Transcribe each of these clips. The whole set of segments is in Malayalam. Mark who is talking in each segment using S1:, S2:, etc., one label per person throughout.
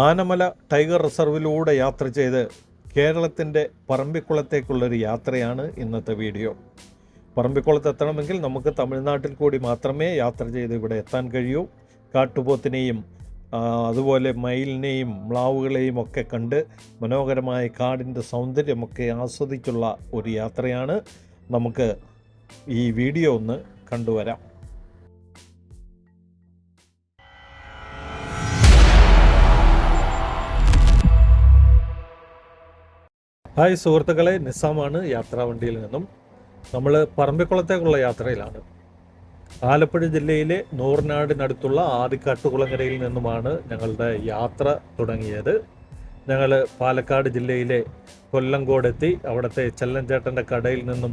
S1: ആനമല ടൈഗർ റിസർവിലൂടെ യാത്ര ചെയ്ത് കേരളത്തിന്റെ പറമ്പിക്കുളത്തേക്കുള്ളൊരു യാത്രയാണ് ഇന്നത്തെ വീഡിയോ. പറമ്പിക്കുളത്ത് എത്തണമെങ്കിൽ നമുക്ക് തമിഴ്നാട്ടിൽ കൂടി മാത്രമേ യാത്ര ചെയ്ത് ഇവിടെ എത്താൻ കഴിയൂ. കാട്ടുപോത്തിനെയും അതുപോലെ മയിലിനെയും മ്ലാവുകളെയും ഒക്കെ കണ്ട് മനോഹരമായ കാടിന്റെ സൗന്ദര്യമൊക്കെ ആസ്വദിച്ചുള്ള ഒരു യാത്രയാണ്. നമുക്ക് ഈ വീഡിയോ ഒന്ന് കണ്ടുവരാം. ഹായ് സുഹൃത്തുക്കളെ നിസ്സാമാണ് യാത്രാ വണ്ടിയിൽ നിന്നും. നമ്മൾ പറമ്പിക്കുളത്തേക്കുള്ള യാത്രയിലാണ്. ആലപ്പുഴ ജില്ലയിലെ നൂറിനാടിനടുത്തുള്ള ആദിക്കാട്ടുകുളങ്ങരയിൽ നിന്നുമാണ് ഞങ്ങളുടെ യാത്ര തുടങ്ങിയത്. ഞങ്ങൾ പാലക്കാട് ജില്ലയിലെ കൊല്ലങ്കോടെത്തി അവിടുത്തെ ചെല്ലഞ്ചേട്ടന്റെ കടയിൽ നിന്നും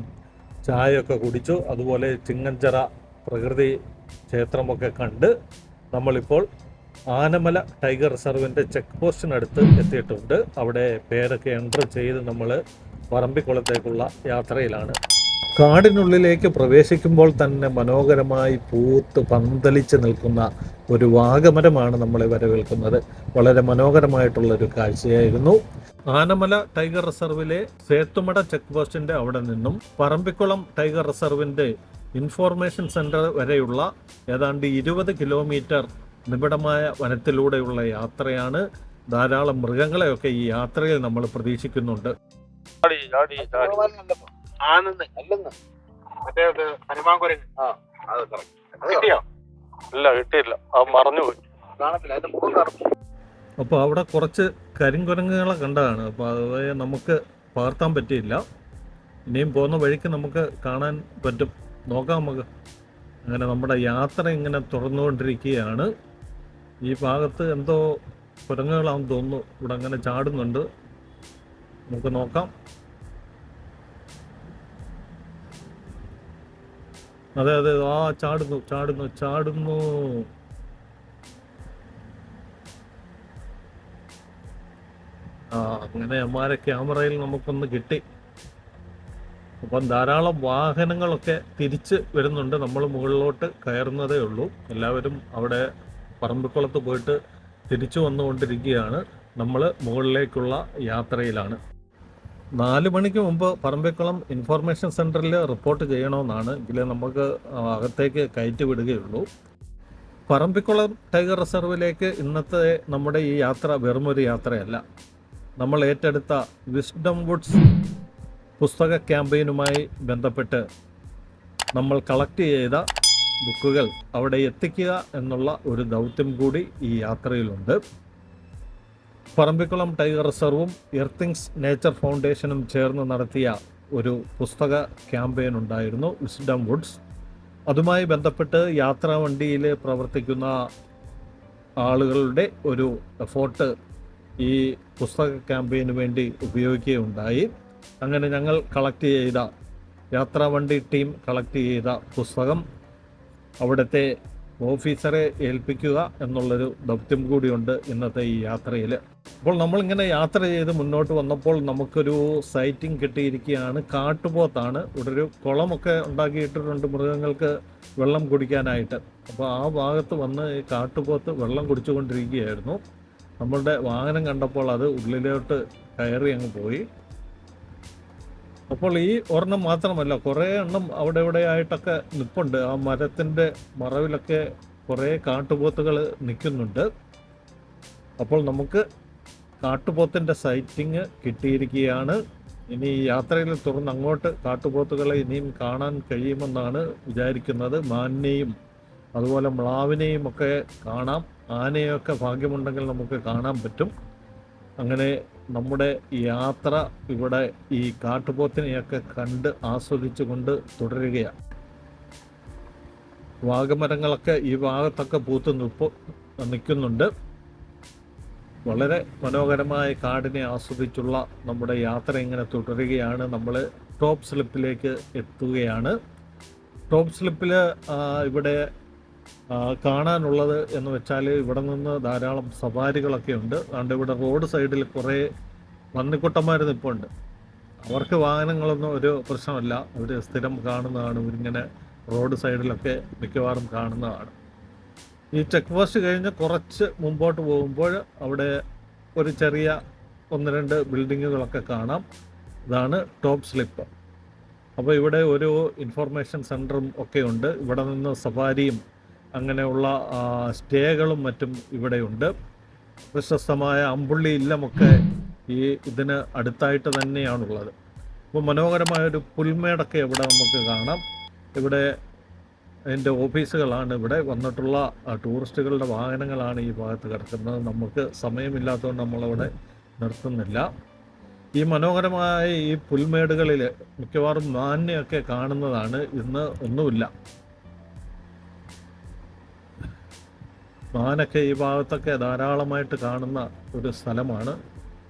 S1: ചായയൊക്കെ കുടിച്ചു അതുപോലെ ചിങ്ങഞ്ചറ പ്രകൃതി ക്ഷേത്രമൊക്കെ കണ്ട് നമ്മളിപ്പോൾ ആനമല ടൈഗർ റിസർവിന്റെ ചെക്ക് പോസ്റ്റിനടുത്ത് എത്തിയിട്ടുണ്ട്. അവിടെ പേരൊക്കെ എന്റർ ചെയ്ത് നമ്മൾ പറമ്പിക്കുളത്തേക്കുള്ള യാത്രയിലാണ്. കാടിനുള്ളിലേക്ക് പ്രവേശിക്കുമ്പോൾ തന്നെ മനോഹരമായി പൂത്ത് പന്തലിച്ച് നിൽക്കുന്ന ഒരു വാഗമരമാണ് നമ്മളെ വരവേൽക്കുന്നത്. വളരെ മനോഹരമായിട്ടുള്ള ഒരു കാഴ്ചയായിരുന്നു. ആനമല ടൈഗർ റിസർവിലെ സേത്തുമട ചെക്ക് പോസ്റ്റിന്റെ അവിടെ നിന്നും പറമ്പിക്കുളം ടൈഗർ റിസർവിന്റെ ഇൻഫോർമേഷൻ സെന്റർ വരെയുള്ള ഏതാണ്ട് ഇരുപത് കിലോമീറ്റർ നിബിഡമായ വനത്തിലൂടെയുള്ള യാത്രയാണ് ധാരാളം മൃഗങ്ങളെയൊക്കെ ഈ യാത്രയിൽ നമ്മൾ പ്രതീക്ഷിക്കുന്നുണ്ട്.
S2: ഇല്ല കിട്ടിയില്ല. അത്
S1: അപ്പോൾ അവിടെ കുറച്ച് കരിങ്കുരങ്ങുകളെ കണ്ടതാണ്. അപ്പോൾ അത് നമുക്ക് പകർത്താൻ പറ്റിയില്ല. ഇനിയും പോകുന്ന വഴിക്ക് നമുക്ക് കാണാൻ പറ്റും. നോക്കാം നമുക്ക്. അങ്ങനെ നമ്മുടെ യാത്ര ഇങ്ങനെ തുറന്നുകൊണ്ടിരിക്കുകയാണ് ഈ ഭാഗത്ത് എന്തോ കുരങ്ങുകളാണെന്ന് തോന്നുന്നു. ഇവിടെ അങ്ങനെ ചാടുന്നുണ്ട്. നമുക്ക് നോക്കാം. അതെ അതെ ആ ചാടുന്നു ചാടുന്നു ചാടുന്നു. ആ അങ്ങനെ അമ്മാരെ ക്യാമറയിൽ നമുക്കൊന്ന് കിട്ടി. അപ്പം ധാരാളം വാഹനങ്ങളൊക്കെ തിരിച്ച് വരുന്നുണ്ട്. നമ്മൾ മുകളിലോട്ട് കയറുന്നതേ ഉള്ളൂ. എല്ലാവരും അവിടെ പറമ്പിക്കുളത്ത് പോയിട്ട് തിരിച്ചു വന്നുകൊണ്ടിരിക്കുകയാണ്. നമ്മൾ മുകളിലേക്കുള്ള യാത്രയിലാണ്. നാല് മണിക്ക് മുമ്പ് പറമ്പിക്കുളം ഇൻഫോർമേഷൻ സെന്ററിൽ റിപ്പോർട്ട് ചെയ്യണമെന്നാണ്. എങ്കിലേ നമുക്ക് അകത്തേക്ക് കയറ്റി വിടുകയുള്ളൂ. പറമ്പിക്കുളം ടൈഗർ റിസർവിലേക്ക് ഇന്നത്തെ നമ്മുടെ ഈ യാത്ര വെറുമൊരു യാത്രയല്ല. നമ്മൾ ഏറ്റെടുത്ത വിസ്ഡം വുഡ്സ് പുസ്തക ക്യാമ്പയിനുമായി ബന്ധപ്പെട്ട് നമ്മൾ കളക്ട് ചെയ്ത ബുക്കുകൾ അവിടെ എത്തിക്കുക എന്നുള്ള ഒരു ദൗത്യം കൂടി ഈ യാത്രയിലുണ്ട്. പറമ്പിക്കുളം ടൈഗർ റിസർവും എർത്തിങ്സ് നേച്ചർ ഫൗണ്ടേഷനും ചേർന്ന് നടത്തിയ ഒരു പുസ്തക ക്യാമ്പയിൻ ഉണ്ടായിരുന്നു വിസ്ഡം വുഡ്സ്. അതുമായി ബന്ധപ്പെട്ട് യാത്രാ വണ്ടിയിൽ പ്രവർത്തിക്കുന്ന ആളുകളുടെ ഒരു എഫോർട്ട് ഈ പുസ്തക ക്യാമ്പയിന് വേണ്ടി ഉപയോഗിക്കുകയുണ്ടായി. അങ്ങനെ ഞങ്ങൾ കളക്ട് ചെയ്ത യാത്രാ വണ്ടി ടീം കളക്ട് ചെയ്ത പുസ്തകം അവിടുത്തെ ഓഫീസറെ ഏൽപ്പിക്കുക എന്നുള്ളൊരു ദൗത്യം കൂടിയുണ്ട് ഇന്നത്തെ ഈ യാത്രയിൽ അപ്പോൾ നമ്മളിങ്ങനെ യാത്ര ചെയ്ത് മുന്നോട്ട് വന്നപ്പോൾ നമുക്കൊരു സൈറ്റിംഗ് കിട്ടിയിരിക്കുകയാണ്. കാട്ടുപോത്താണ്. ഇവിടെ ഒരു കുളമൊക്കെ ഉണ്ടാക്കിയിട്ടിട്ടുണ്ട് മൃഗങ്ങൾക്ക് വെള്ളം കുടിക്കാനായിട്ട്. അപ്പോൾ ആ ഭാഗത്ത് വന്ന് ഈ കാട്ടുപോത്ത് വെള്ളം കുടിച്ചുകൊണ്ടിരിക്കുകയായിരുന്നു. നമ്മളുടെ വാഹനം കണ്ടപ്പോൾ അത് ഉള്ളിലോട്ട് കയറി അങ്ങ് പോയി. അപ്പോൾ ഈ ഒരെണ്ണം മാത്രമല്ല കുറേ എണ്ണം അവിടെ ഇവിടെ ആയിട്ടൊക്കെ നിൽപ്പുണ്ട് ആ മരത്തിന്റെ മറവിലൊക്കെ കുറേ കാട്ടുപോത്തുകൾ നിൽക്കുന്നുണ്ട്. അപ്പോൾ നമുക്ക് കാട്ടുപോത്തിന്റെ സൈറ്റിങ് കിട്ടിയിരിക്കുകയാണ്. ഇനി യാത്രയിൽ തുറന്ന് അങ്ങോട്ട് കാട്ടുപോത്തുകളെ ഇനിയും കാണാൻ കഴിയുമെന്നാണ് വിചാരിക്കുന്നത്. മാനിനെയും അതുപോലെ മ്ലാവിനെയും ഒക്കെ കാണാം. ആനയൊക്കെ ഭാഗ്യമുണ്ടെങ്കിൽ നമുക്ക് കാണാൻ പറ്റും. അങ്ങനെ നമ്മുടെ യാത്ര ഇവിടെ ഈ കാട്ടുപോത്തിനെയൊക്കെ കണ്ട് ആസ്വദിച്ചുകൊണ്ട് തുടരുകയാണ്. വാഗമരങ്ങളൊക്കെ ഈ ഭാഗത്തൊക്കെ പൂത്ത് നിൽപ്പ് നിൽക്കുന്നുണ്ട്. വളരെ മനോഹരമായ കാടിനെ ആസ്വദിച്ചുള്ള നമ്മുടെ യാത്ര ഇങ്ങനെ തുടരുകയാണ്. നമ്മൾ ടോപ്പ് സ്ലിപ്പിലേക്ക് എത്തുകയാണ്. ടോപ്പ് സ്ലിപ്പിൽ ഇവിടെ കാണാനുള്ളത് എന്ന് വെച്ചാൽ ഇവിടെ നിന്ന് ധാരാളം സവാരികളൊക്കെ ഉണ്ട്. അതുകൊണ്ട് ഇവിടെ റോഡ് സൈഡിൽ കുറേ പന്നിക്കുട്ടന്മാർ നിൽപ്പുണ്ട് അവർക്ക് വാഹനങ്ങളൊന്നും ഒരു പ്രശ്നമല്ല. അവർ സ്ഥിരം കാണുന്നതാണ്. ഇവരിങ്ങനെ റോഡ് സൈഡിലൊക്കെ മിക്കവാറും കാണുന്നതാണ്. ഈ ചെക്ക് പോസ്റ്റ് കഴിഞ്ഞ് കുറച്ച് മുമ്പോട്ട് പോകുമ്പോൾ അവിടെ ഒരു ചെറിയ ഒന്ന് രണ്ട് ബിൽഡിങ്ങുകളൊക്കെ കാണാം. ഇതാണ് ടോപ്പ് സ്ലിപ്പ്. അപ്പോൾ ഇവിടെ ഒരു ഇൻഫർമേഷൻ സെന്ററും ഒക്കെ ഉണ്ട്. ഇവിടെ നിന്ന് സഫാരിയും അങ്ങനെയുള്ള സ്റ്റേകളും മറ്റും ഇവിടെയുണ്ട്. പ്രശസ്തമായ അമ്പുള്ളി ഇല്ലമൊക്കെ ഈ ഇതിന് അടുത്തായിട്ട് തന്നെയാണുള്ളത്. അപ്പോൾ മനോഹരമായ ഒരു പുൽമേടൊക്കെ ഇവിടെ നമുക്ക് കാണാം. ഇവിടെ അതിന്റെ ഓഫീസുകളാണ് ഇവിടെ. വന്നിട്ടുള്ള ടൂറിസ്റ്റുകളുടെ വാഹനങ്ങളാണ് ഈ ഭാഗത്ത് കിടക്കുന്നത്. നമുക്ക് സമയമില്ലാത്തതുകൊണ്ട് നമ്മളവിടെ നിർത്തുന്നില്ല. ഈ മനോഹരമായ ഈ പുൽമേടുകളിൽ മിക്കവാറും മാന്യമൊക്കെ കാണുന്നതാണ് ഇന്ന് ഒന്നുമില്ല. മാനൊക്കെ ഈ ഭാഗത്തൊക്കെ ധാരാളമായിട്ട് കാണുന്ന ഒരു സ്ഥലമാണ്.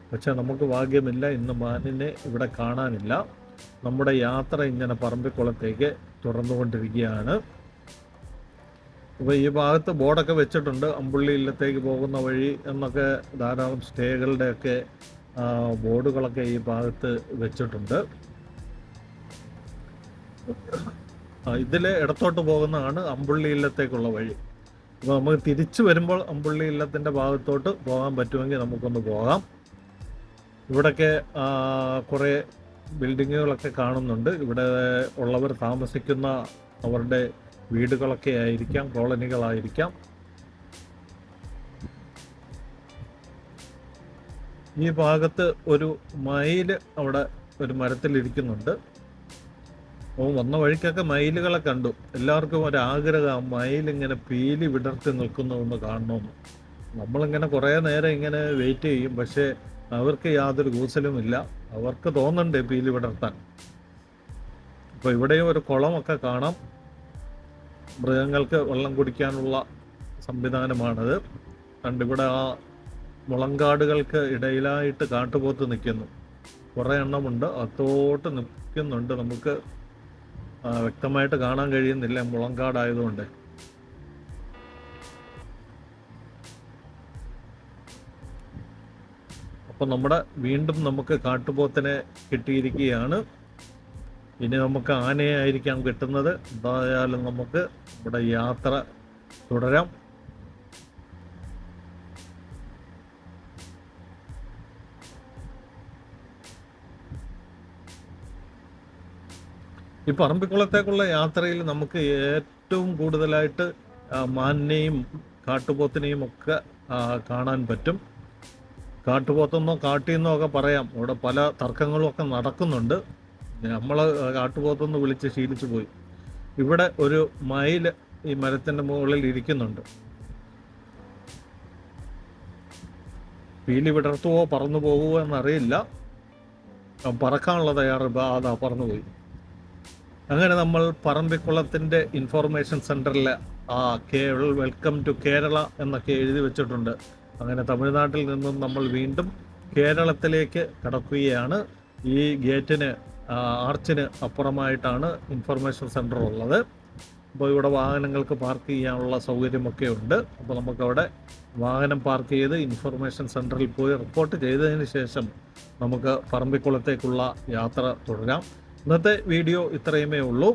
S1: പക്ഷേ നമുക്ക് ഭാഗ്യമില്ല ഇന്ന് മാനിനെ ഇവിടെ കാണാനില്ല. നമ്മുടെ യാത്ര ഇങ്ങനെ പറമ്പിക്കുളത്തേക്ക് തുറന്നുകൊണ്ടിരിക്കുകയാണ്. അപ്പോൾ ഈ ഭാഗത്ത് ബോർഡൊക്കെ വെച്ചിട്ടുണ്ട് അമ്പുള്ളി ഇല്ലത്തേക്ക് പോകുന്ന വഴി എന്നൊക്കെ ധാരാളം സ്റ്റേകളുടെയൊക്കെ ബോർഡുകളൊക്കെ ഈ ഭാഗത്ത് വെച്ചിട്ടുണ്ട്. ഇതിൽ ഇടത്തോട്ട് പോകുന്നതാണ് അമ്പുള്ളി ഇല്ലത്തേക്കുള്ള വഴി. അപ്പോൾ നമുക്ക് തിരിച്ചു വരുമ്പോൾ അമ്പുള്ളി ഇല്ലത്തിന്റെ ഭാഗത്തോട്ട് പോകാൻ പറ്റുമെങ്കിൽ നമുക്കൊന്ന് പോകാം. ഇവിടൊക്കെ കുറേ ബിൽഡിങ്ങുകളൊക്കെ കാണുന്നുണ്ട്. ഇവിടെ ഉള്ളവർ താമസിക്കുന്ന അവരുടെ വീടുകളൊക്കെ ആയിരിക്കാം കോളനികളായിരിക്കാം. ഈ ഭാഗത്ത് ഒരു മയിൽ അവിടെ ഒരു മരത്തിലിരിക്കുന്നുണ്ട്. അപ്പോൾ വന്ന വഴിക്കൊക്കെ മയിലുകളെ കണ്ടു. എല്ലാവർക്കും ഒരു മയിലിങ്ങനെ പീലി വിടർത്തി നിൽക്കുന്നതൊന്ന് കാണണമെന്ന് നമ്മളിങ്ങനെ കുറേ നേരം ഇങ്ങനെ വെയിറ്റ് ചെയ്യും. പക്ഷേ അവർക്ക് യാതൊരു കൂസലുമില്ല അവർക്ക് തോന്നുന്നുണ്ട് പീലി വിടർത്താൻ. അപ്പോൾ ഇവിടെയും ഒരു കുളമൊക്കെ കാണാം. മൃഗങ്ങൾക്ക് വെള്ളം കുടിക്കാനുള്ള സംവിധാനമാണത്. കണ്ട് ഇവിടെ ആ മുളങ്കാടുകൾക്ക് ഇടയിലായിട്ട് കാട്ടുപോത്ത് നിൽക്കുന്നു. കുറേ എണ്ണമുണ്ട്. അത്തോട്ട് നിൽക്കുന്നുണ്ട് നമുക്ക്. വ്യക്തമായിട്ട് കാണാൻ കഴിയുന്നില്ല. മുളങ്കാടായതുകൊണ്ട്. അപ്പം നമ്മുടെ വീണ്ടും നമുക്ക് കാട്ടുപോത്തിനെ കിട്ടിയിരിക്കുകയാണ്. ഇനി നമുക്ക് ആനയെ ആയിരിക്കാം കിട്ടുന്നത്. എന്തായാലും നമുക്ക് നമ്മുടെ യാത്ര തുടരാം. ഈ പറമ്പിക്കുളത്തേക്കുള്ള യാത്രയിൽ നമുക്ക് ഏറ്റവും കൂടുതലായിട്ട് മാനിനെയും കാട്ടുപോത്തിനെയും ഒക്കെ കാണാൻ പറ്റും. കാട്ടുപോത്തെന്നോ കാട്ടിയെന്നോ ഒക്കെ പറയാം. ഇവിടെ പല തർക്കങ്ങളും ഒക്കെ നടക്കുന്നുണ്ട്. നമ്മൾ കാട്ടുപോത്തെന്ന് വിളിച്ച് ശീലിച്ചു പോയി. ഇവിടെ ഒരു മയിൽ ഈ മരത്തിന്റെ മുകളിൽ ഇരിക്കുന്നുണ്ട്. പീലി വിടർത്തുവോ പറന്നു പോകുമോ എന്നറിയില്ല. പറക്കാനുള്ള തയ്യാറെടുപ്പ് അതാ പറന്നുപോയി അങ്ങനെ നമ്മൾ പറമ്പിക്കുളത്തിന്റെ ഇൻഫോർമേഷൻ സെന്ററിൽ ആ കേരള വെൽക്കം ടു കേരള എന്നൊക്കെ എഴുതി വെച്ചിട്ടുണ്ട്. അങ്ങനെ തമിഴ്നാട്ടിൽ നിന്നും നമ്മൾ വീണ്ടും കേരളത്തിലേക്ക് കടക്കുകയാണ്. ഈ ഗേറ്റിന് ആർച്ചിന് അപ്പുറമായിട്ടാണ് ഇൻഫർമേഷൻ സെന്റർ ഉള്ളത്. അപ്പോൾ ഇവിടെ വാഹനങ്ങൾക്ക് പാർക്ക് ചെയ്യാനുള്ള സൗകര്യമൊക്കെ ഉണ്ട്. അപ്പോൾ നമുക്കവിടെ വാഹനം പാർക്ക് ചെയ്ത് ഇൻഫർമേഷൻ സെന്ററിൽ പോയി റിപ്പോർട്ട് ചെയ്തതിന് ശേഷം നമുക്ക് പറമ്പിക്കുളത്തേക്കുള്ള യാത്ര തുടരാം ഇന്നത്തെ വീഡിയോ ഇത്രയുമേ ഉള്ളൂ.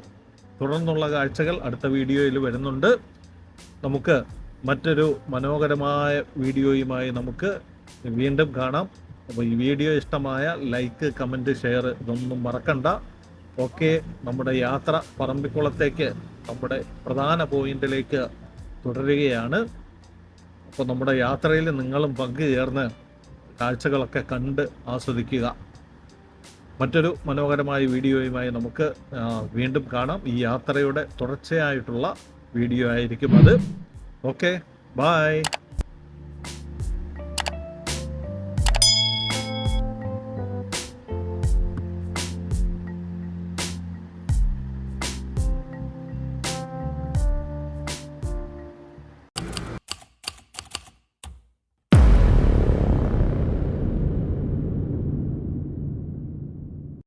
S1: തുടർന്നുള്ള കാഴ്ചകൾ അടുത്ത വീഡിയോയിൽ വരുന്നുണ്ട്. നമുക്ക് മറ്റൊരു മനോഹരമായ വീഡിയോയുമായി നമുക്ക് വീണ്ടും കാണാം. അപ്പോൾ ഈ വീഡിയോ ഇഷ്ടമായ ലൈക്ക് കമന്റ് ഷെയർ ഇതൊന്നും മറക്കണ്ട. ഓക്കെ നമ്മുടെ യാത്ര പറമ്പിക്കുളത്തേക്ക് നമ്മുടെ പ്രധാന പോയിന്റിലേക്ക് തുടരുകയാണ്. അപ്പോൾ നമ്മുടെ യാത്രയിൽ നിങ്ങളും പങ്കുചേർന്ന് കാഴ്ചകളൊക്കെ കണ്ട് ആസ്വദിക്കുക. മറ്റൊരു മനോഹരമായ വീഡിയോയുമായി നമുക്ക് വീണ്ടും കാണാം. ഈ യാത്രയുടെ തുടർച്ചയായിട്ടുള്ള വീഡിയോ ആയിരിക്കും അത്. Okay bye